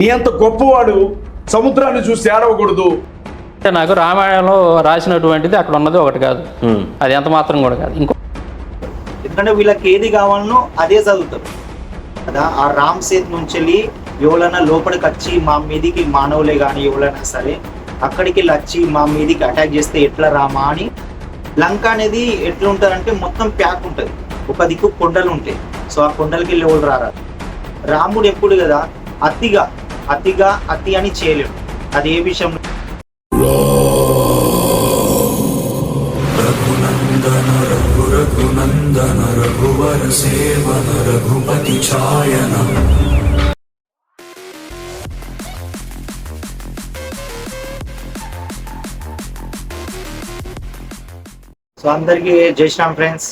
నీ అంత గొప్పవాడు సముద్రాన్ని చూసి ఏడవకూడదు. అంటే నాకు రామాయణంలో రాసినటువంటిది అక్కడ ఉన్నది ఒకటి కాదు. అది ఎంత మాత్రం కూడా కాదు. ఇంకో ఎందుకంటే వీళ్ళకి ఏది కావాలనో అదే చదువుతారు. కదా ఆ రామ్ సేత్ నుంచి వెళ్ళి ఎవరైనా లోపలికి వచ్చి మా మీదికి మానవులే కానీ ఎవరైనా సరే అక్కడికి వెళ్ళి వచ్చి మా మీదికి అటాక్ చేస్తే ఎట్లా రామా అని లంక అనేది ఎట్లా ఉంటుందంటే మొత్తం ప్యాక్ ఉంటుంది. ఒక దిక్కు కొండలు ఉంటాయి. సో ఆ కొండలకి వెళ్ళి ఎవరు రారా రాముడు ఎప్పుడు కదా అతిగా అతిగా అతి అని చేయలేడు అది ఏ విషయం సో అందరికీ జై శ్రామ్ ఫ్రెండ్స్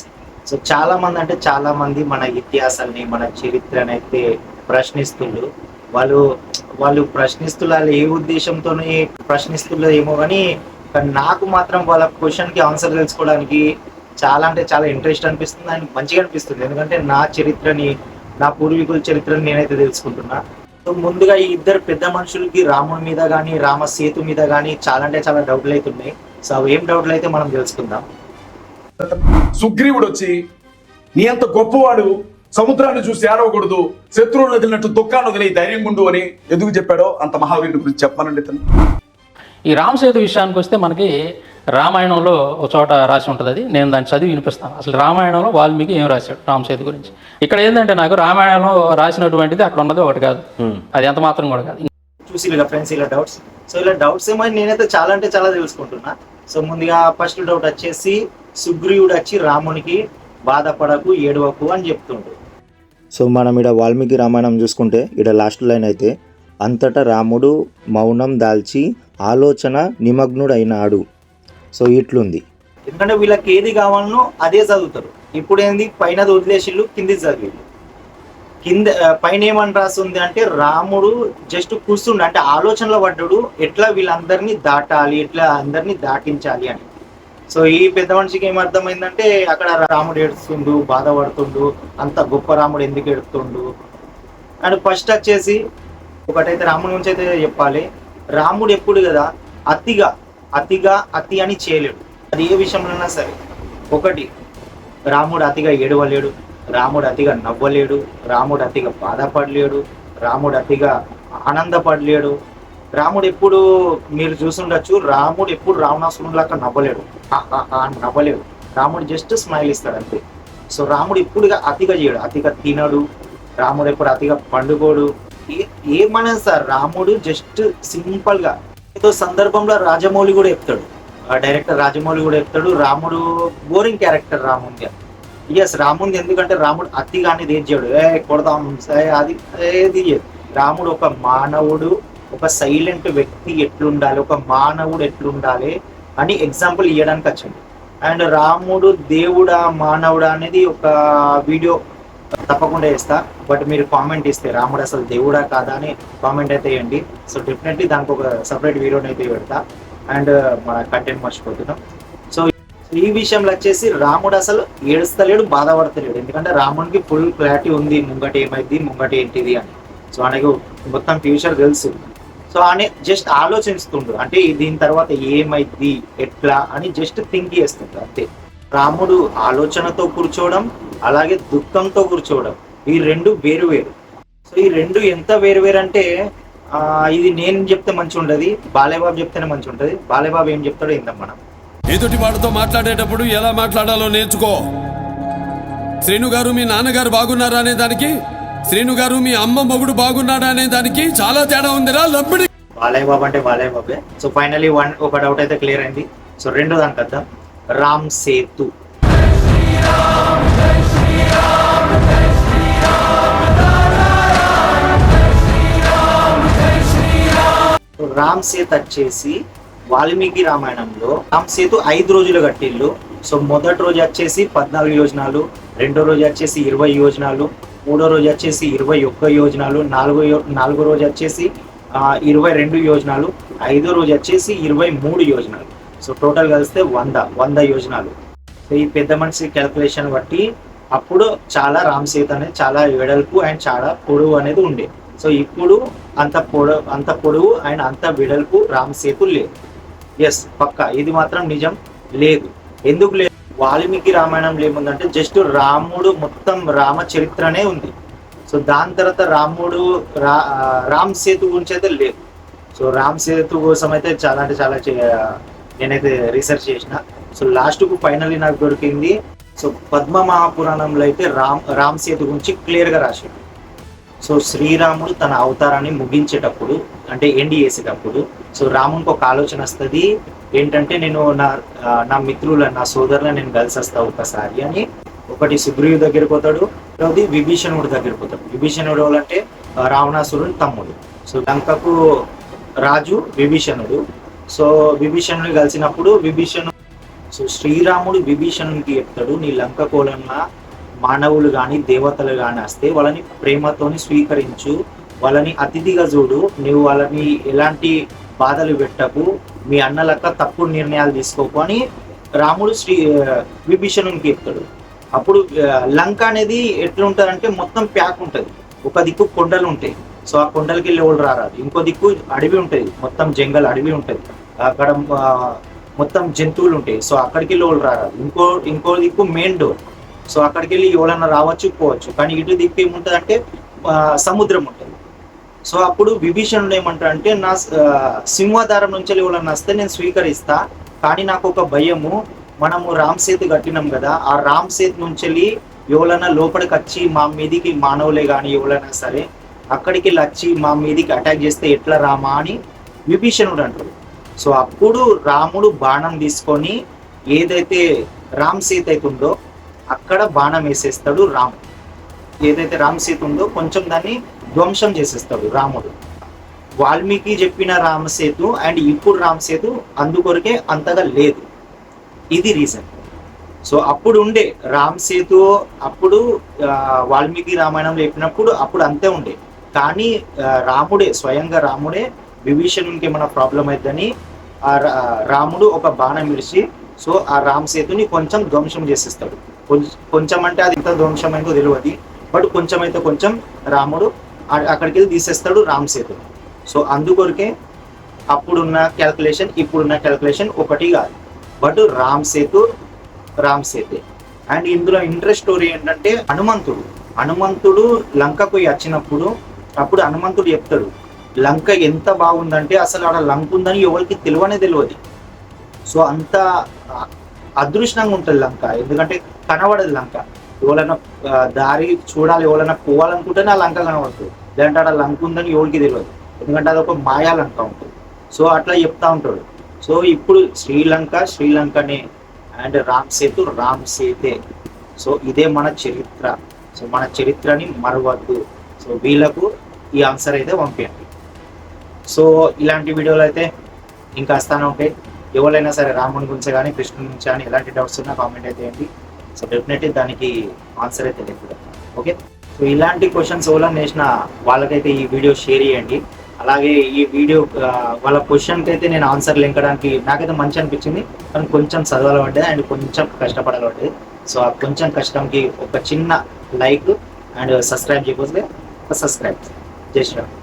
సో చాలా మంది అంటే చాలా మంది మన ఇతిహాసాన్ని మన చరిత్రని అయితే ప్రశ్నిస్తుండ్రు. వాళ్ళు వాళ్ళు ప్రశ్నిస్తున్నారు ఏ ఉద్దేశంతోనే ప్రశ్నిస్తున్నారు ఏమో కానీ కానీ నాకు మాత్రం వాళ్ళ క్వశ్చన్కి ఆన్సర్ తెలుసుకోవడానికి చాలా అంటే చాలా ఇంట్రెస్ట్ అనిపిస్తుంది అండ్ మంచిగా అనిపిస్తుంది. ఎందుకంటే నా చరిత్రని నా పూర్వీకుల చరిత్రని నేనైతే తెలుసుకుంటున్నా. సో ముందుగా ఈ ఇద్దరు పెద్ద మనుషులకి రాముడి మీద కానీ రామ సేతు మీద కానీ చాలా అంటే చాలా డౌట్లు అవుతున్నాయి సో అవి ఏం డౌట్లు అయితే మనం తెలుసుకుందాం. సుగ్రీవుడు వచ్చి నీ అంత గొప్పవాడు సముద్రాన్ని చూసి ఏడవకూడదు. శత్రువులను వదిలినట్టు దుఃఖాన్ని వదిలే ధైర్యం ఉండు అని ఎందుకు చెప్పాడో అంత మహావీరుని గురించి చెప్పానండి ఇతను. ఈ రామసేతు విషయానికి వస్తే మనకి రామాయణంలో ఒక చోట రాసి ఉంటుంది అది. నేను దాన్ని చదివి వినిపిస్తాను. అసలు రామాయణంలో వాల్మీకి ఏం రాశాడు రామసేతు గురించి? ఇక్కడ ఏంటంటే నాకు రామాయణంలో రాసినటువంటిది అక్కడ ఉన్నది ఒకటి కాదు. అది ఎంత మాత్రం కూడా కాదు. చూసి ఇలా ఫ్రెండ్స్ ఇలా డౌట్స్ సో ఇలా డౌట్స్ ఏమో నేనైతే చాలా అంటే చాలా తెలుసుకుంటున్నా. సో ముందుగా ఫస్ట్ డౌట్ వచ్చేసి సుగ్రీవుడు వచ్చి రామునికి బాధపడకు ఏడవకు అని చెప్తుండు. సో మనం ఇక్కడ వాల్మీకి రామాయణం చూసుకుంటే ఇక్కడ లాస్ట్ లైన్ అయితే అంతటా రాముడు మౌనం దాల్చి ఆలోచన నిమగ్నుడైనాడు. సో ఇట్లుంది. ఎందుకంటే వీళ్ళకి ఏది కావాలనో అదే చదువుతారు. ఇప్పుడు ఏంది పైన వదిలేసిళ్ళు కింది చదివిళ్ళు. కింద పైన ఏమని రాస్తుంది అంటే రాముడు జస్ట్ కూర్చుండు. అంటే ఆలోచనలో పడ్డాడు ఎట్లా వీళ్ళందరినీ దాటాలి ఎట్లా అందరినీ దాటించాలి అని. సో ఈ పెద్ద మనిషికి ఏమర్థమైందంటే అక్కడ రాముడు ఏడుస్తుండు బాధపడుతుండు అంత గొప్ప రాముడు ఎందుకు ఏడుతుండు? అండ్ ఫస్ట్ వచ్చేసి ఒకటైతే రాముడి గురించి అయితే చెప్పాలి. రాముడు ఎప్పుడు కదా అతిగా అతిగా అతి అని చేయలేడు. అది ఏ విషయంలోనైనా సరే. ఒకటి రాముడు అతిగా ఏడవలేడు రాముడు అతిగా నవ్వలేడు రాముడు అతిగా బాధపడలేడు రాముడు అతిగా ఆనందపడలేడు రాముడు ఎప్పుడు మీరు చూసుండొచ్చు రాముడు ఎప్పుడు రావణాసురుడు లాగా నవ్వలేడు. నవ్వలేడు. రాముడు జస్ట్ స్మైల్ ఇస్తాడు అంతే. సో రాముడు ఎప్పుడుగా అతిగా చేయడు. అతిగా తినడు రాముడు ఎప్పుడు అతిగా పండుకోడు. ఏ- ఏమన్నా సార్ రాముడు జస్ట్ సింపుల్గా ఏదో సందర్భంలో రాజమౌళి కూడా చెప్తాడు. ఆ డైరెక్టర్ రాజమౌళి కూడా చెప్తాడు రాముడు బోరింగ్ క్యారెక్టర్ రాముంది ఎస్ రాముంది ఎందుకంటే రాముడు అతిగా అనేది ఏం చేయడు. ఏ కొడదాం అది ఏది రాముడు ఒక మానవుడు ఒక సైలెంట్ వ్యక్తి ఎట్లుండాలి ఒక మానవుడు ఎట్లుండాలి అని ఎగ్జాంపుల్ ఇవ్వడానికి వచ్చింది అండ్ రాముడు దేవుడా మానవుడా అనేది ఒక వీడియో తప్పకుండా ఇస్తా బట్ మీరు కామెంట్ ఇస్తే రాముడు అసలు దేవుడా కాదా అని కామెంట్ అయితే ఇవ్వండి సో డెఫినెట్లీ దానికి ఒక సపరేట్ వీడియోని అయితే పెడతా. అండ్ మన కంటెంట్ మర్చిపోతున్నాం. సో ఈ విషయంలో వచ్చేసి రాముడు అసలు ఏడుస్తలేడు బాధపడతలేడు. ఎందుకంటే రాముడికి ఫుల్ క్లారిటీ ఉంది. ముంగట ఏమైంది? ముంగట ఏంటిది అని. సో ఆయనకు మొత్తం ఫ్యూచర్ తెలుసు. సో అని జస్ట్ ఆలోచిస్తుండ్రు. అంటే దీని తర్వాత ఏమైంది ఎట్లా అని జస్ట్ థింక్ చేస్తుండ్రు అంతే. రాముడు ఆలోచనతో కూర్చోవడం అలాగే దుఃఖంతో కూర్చోవడం ఈ రెండు వేరు వేరు. సో ఈ రెండు ఎంత వేరు వేరు అంటే ఇది నేను చెప్తే మంచి ఉండదు బాలేబాబు చెప్తేనే మంచి ఉంటది బాలేబాబు ఏం చెప్తాడో ఇందాం మనం. ఎదుటి వాడితో మాట్లాడేటప్పుడు ఎలా మాట్లాడాలో నేర్చుకో. శ్రీను గారు మీ నాన్నగారు బాగున్నారా అనే దానికి శ్రీను గారు మీ అమ్మ మొగుడు బాగున్నాడా అనే దానికి చాలా తేడా ఉందిరా లంపిడి బాలయ్య బాబు అంటే బాలయ్య బాబే. సో ఫైనలీ వన్ ఒక డౌట్ అయితే క్లియర్ అయింది. సో రెండో దానికి వద్దాం రామ్ సేతు. రామ్ సేతు వచ్చేసి వాల్మీకి రామాయణంలో రామ్ సేతు ఐదు రోజులు కట్టిల్లు. సో మొదటి రోజు వచ్చేసి పద్నాలుగు యోజనాలు రెండో రోజు వచ్చేసి ఇరవై యోజనాలు మూడో రోజు వచ్చేసి ఇరవై ఒక్క యోజనాలు నాలుగో యో- నాలుగో రోజు వచ్చేసి ఇరవై రెండు యోజనాలు ఐదో రోజు వచ్చేసి ఇరవై మూడు యోజనాలు. సో టోటల్ కలిస్తే వంద వంద యోజనాలు. సో ఈ పెద్ద మనిషి క్యాల్కులేషన్ బట్టి అప్పుడు చాలా రామ్ అనేది చాలా వెడల్పు అండ్ చాలా పొడవు అనేది ఉండే. సో ఇప్పుడు అంత పొడవు అంత పొడవు అండ్ అంత వెడల్పు రామ్సేతు లేదు. ఎస్ పక్క. ఇది మాత్రం నిజం లేదు. ఎందుకు లేదు? వాల్మీకి రామాయణంలో ఏముందంటే జస్ట్ రాముడు మొత్తం రామ చరిత్రనే ఉంది. సో దాని తర్వాత రాముడు రా రామ్ సేతు గురించి అయితే లేదు. సో రామ్ సేతు కోసం అయితే చాలా అంటే చాలా నేనైతే రీసెర్చ్ చేసిన. సో లాస్ట్కు ఫైనల్లీ నాకు దొరికింది. సో పద్మ మహాపురాణంలో అయితే రామ్ రామ్ సేతు గురించి క్లియర్గా రాశాడు. సో శ్రీరాముడు తన అవతారాన్ని ముగించేటప్పుడు అంటే ఎండి చేసేటప్పుడు సో రామునికి ఒక ఆలోచన వస్తుంది. ఏంటంటే నేను నా నా మిత్రుల నా సోదరులను నేను కలిసి వస్తా ఒకసారి అని. ఒకటి సుగ్రీవు దగ్గర పోతాడు రెండవది విభీషణుడు దగ్గర పోతాడు. విభీషణుడు అంటే రావణాసురుడు రావణాసురుని తమ్ముడు. సో లంకకు రాజు విభీషణుడు. సో విభీషణుని కలిసినప్పుడు విభీషణుడు సో శ్రీరాముడు విభీషణునికి చెప్తాడు నీ లంక కోలంలో మానవులు కానీ దేవతలు కానీ వస్తే వాళ్ళని ప్రేమతోని స్వీకరించు. వాళ్ళని అతిథిగా చూడు. నువ్వు వాళ్ళని ఎలాంటి బాధలు పెట్టకు. మీ అన్నలక్క తప్పుడు నిర్ణయాలు తీసుకోకు అని రాముడు శ్రీ విభీషణునికి చెప్తాడు. అప్పుడు లంక అనేది ఎట్లుంటుందంటే మొత్తం ప్యాక్ ఉంటుంది. ఒక దిక్కు కొండలు ఉంటాయి. సో ఆ కొండలకి వెళ్ళి ఎవరు రారాదు. ఇంకో దిక్కు అడవి ఉంటుంది. మొత్తం జంగల్ అడవి ఉంటుంది. అక్కడ మొత్తం జంతువులు ఉంటాయి. సో అక్కడికి వెళ్ళి ఎవరు రారాదు. ఇంకో ఇంకో దిక్కు మెయిన్ డోర్. సో అక్కడికి వెళ్ళి ఎవరన్నా రావచ్చు పోవచ్చు. కానీ ఇటు దిక్కు ఏముంటుంది అంటే సముద్రం ఉంటుంది. సో అప్పుడు విభీషణుడు ఏమంటాడు అంటే నా సింహధారం నుంచి ఎవరన్నా వస్తే నేను స్వీకరిస్తా కానీ నాకు ఒక భయము. మనము రామ్ సేతు కట్టినాం కదా ఆ రామ్ సేతు నుంచి వెళ్ళి ఎవరైనా లోపలికి వచ్చి మా మీదికి మానవులే కానీ ఎవరైనా సరే అక్కడికి వచ్చి మా మీదికి అటాక్ చేస్తే ఎట్లా రామా అని విభీషణుడు అంటాడు. సో అప్పుడు రాముడు బాణం తీసుకొని ఏదైతే రామ్ సీత అయితే ఉందో అక్కడ బాణం వేసేస్తాడు రాము ఏదైతే రామ్ సీత ఉందో కొంచెం దాన్ని ధ్వంసం చేసేస్తాడు రాముడు. వాల్మీకి చెప్పిన రామసేతు అండ్ ఇప్పుడు రామసేతు అందుకొరకే అంతగా లేదు. ఇది రీజన్ సో అప్పుడు ఉండే రామసేతు అప్పుడు వాల్మీకి రామాయణం చెప్పినప్పుడు అప్పుడు అంతే ఉండే. కానీ రాముడే స్వయంగా రాముడే విభీషణునికి ఏమైనా ప్రాబ్లం అవుతుందని ఆ రా- రాముడు ఒక బాణం విడిచి సో ఆ రామసేతుని కొంచెం ధ్వంసం చేసేస్తాడు. కొంచెం కొంచెం అంటే అది ఎంత ధ్వంసం తెలియదు బట్ కొంచెం అయితే కొంచెం రాముడు అక్కడికి వెళ్ళి తీసేస్తాడు రామ్ సేతు. సో అందుకొరకే అప్పుడున్న క్యాల్కులేషన్ ఇప్పుడున్న క్యాల్కులేషన్ ఒకటి కాదు. బట్ రామ్ సేతు రామ్ సేతే. అండ్ ఇందులో ఇంట్రెస్ట్ స్టోరీ ఏంటంటే హనుమంతుడు. హనుమంతుడు లంకకు వచ్చినప్పుడు అప్పుడు హనుమంతుడు చెప్తాడు లంక ఎంత బాగుందంటే అసలు ఆడ లంక ఉందని ఎవరికి తెలియనే తెలియదు సో అంత అదృష్టంగా ఉంటుంది లంక. ఎందుకంటే కనబడదు లంక. ఎవరైనా దారి చూడాలి ఎవరైనా పోవాలనుకుంటేనే ఆ లంక కనబడుతుంది. లేదంటే ఆడ లంక ఉందని ఎవరికి తెలియదు. ఎందుకంటే అది ఒక మాయా లంక ఉంటుంది. సో అట్లా చెప్తా ఉంటాడు. సో ఇప్పుడు శ్రీలంక శ్రీలంకనే అండ్ రామ్ సేతు రామ్ సేతే సో ఇదే మన చరిత్ర. సో మన చరిత్రని మరవద్దు. సో వీళ్ళకు ఈ ఆన్సర్ అయితే పంపించండి సో ఇలాంటి వీడియోలు అయితే ఇంకా వస్తానే ఉంటాయి. ఎవరైనా సరే రాముని గురించి కానీ కృష్ణుని గురించి కానీ ఎలాంటి డౌట్స్ ఉన్నా కామెంట్ అయితే ఏంటి సో డెఫినెట్లీ దానికి ఆన్సర్ అయితే లేదు. ఓకే సో ఇలాంటి క్వశ్చన్స్ ఎవరైనా వేసిన వాళ్ళకైతే ఈ వీడియో షేర్ చేయండి. అలాగే ఈ వీడియో వాళ్ళ క్వశ్చన్కి అయితే నేను ఆన్సర్ లింకడానికి నాకైతే మంచి అనిపించింది. కానీ కొంచెం చదవాలంటే అండ్ కొంచెం కష్టపడాలంటే సో ఆ కొంచెం కష్టంకి ఒక చిన్న లైక్ అండ్ సబ్స్క్రైబ్ చేయకపోతే సబ్స్క్రైబ్ జై శ్రీరామ్.